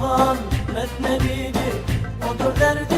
Muhammed Nebidir. Odur derdimin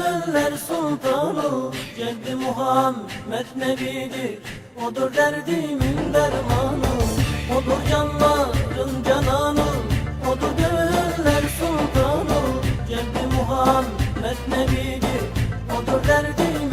Gönüller sultanı Cennet Muhammed Nebidir. Odur derdimin dermanı Odur canların cananı. Odur gönüller sultanı Cennet Muhammed Nebidir. Odur derdimin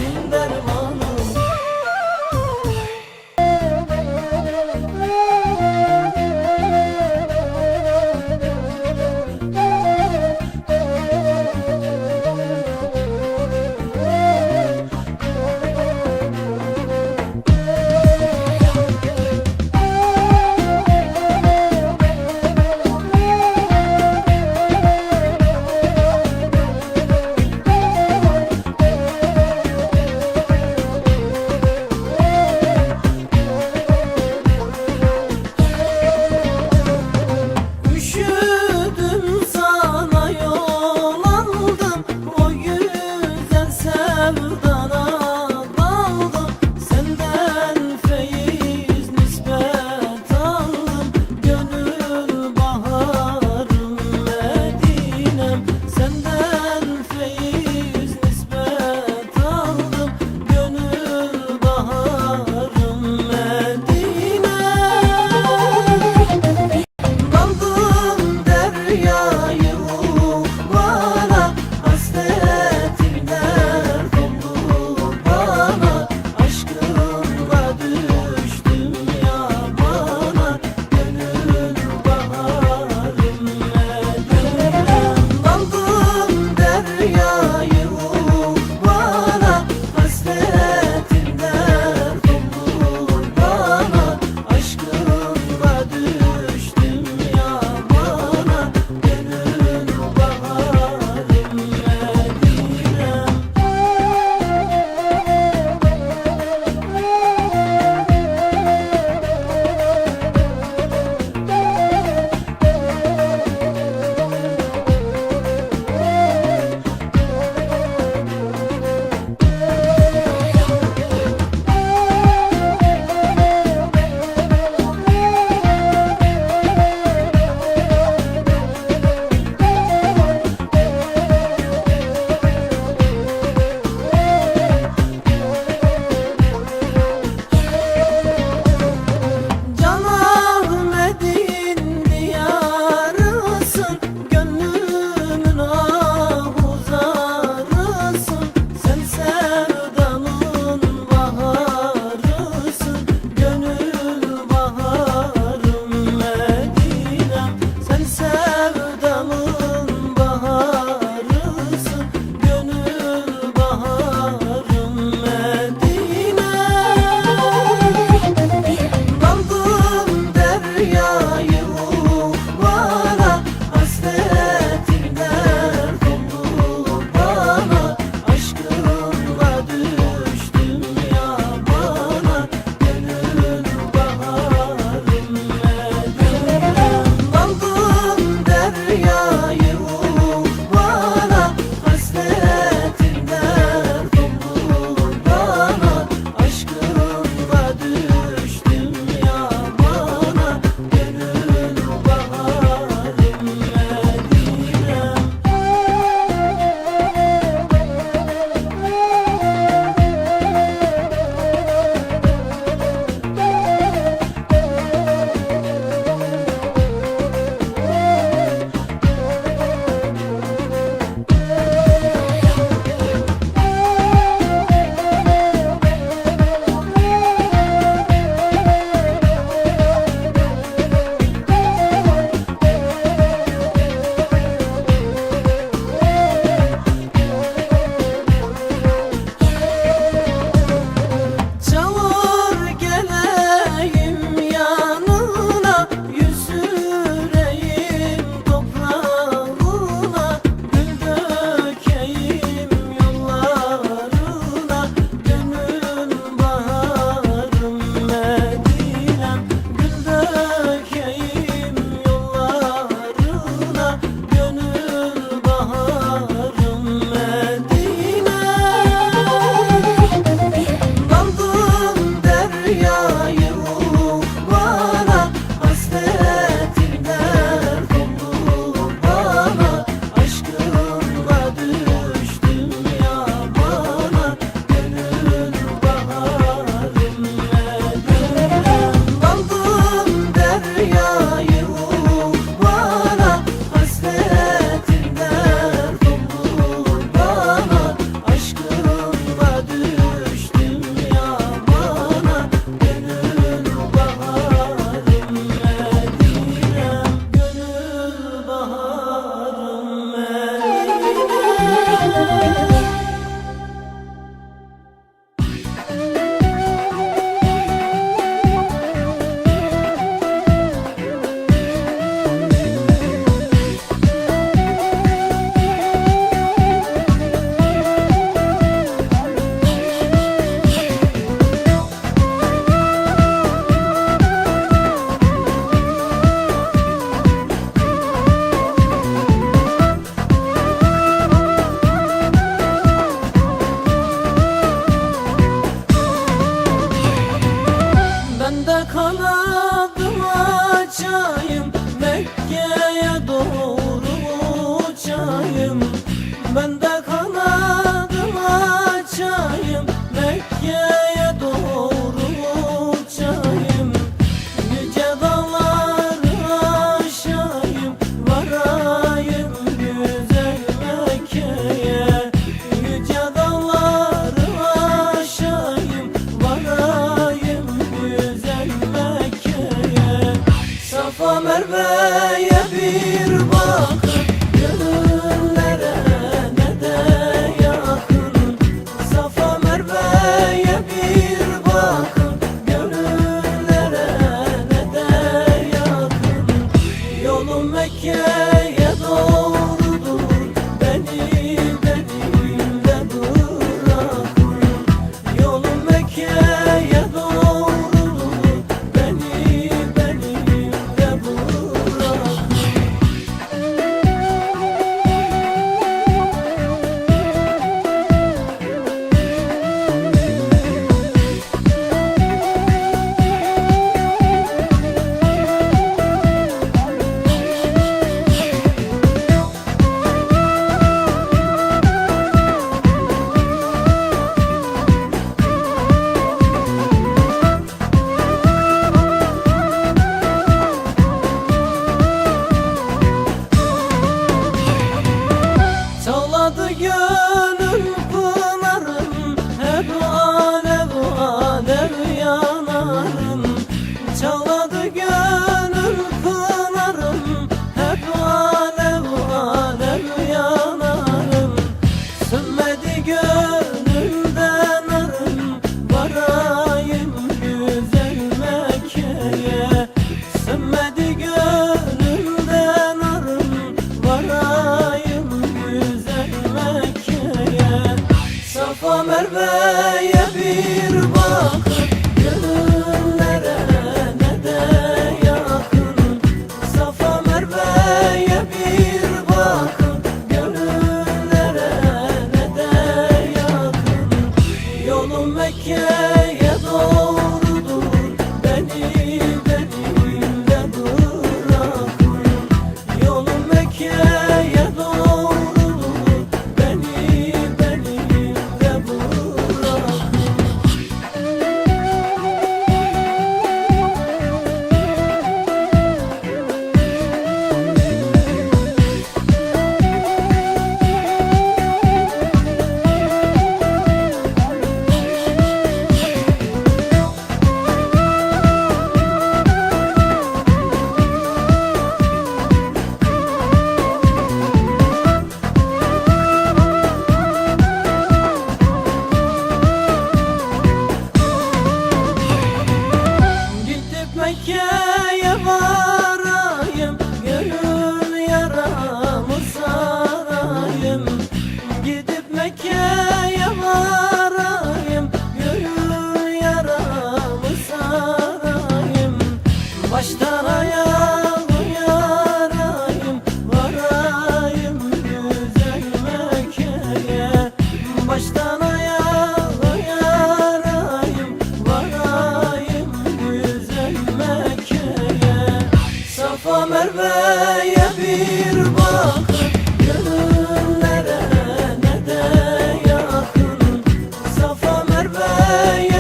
yeah.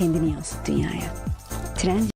kendini yansıttın dünyaya. Trend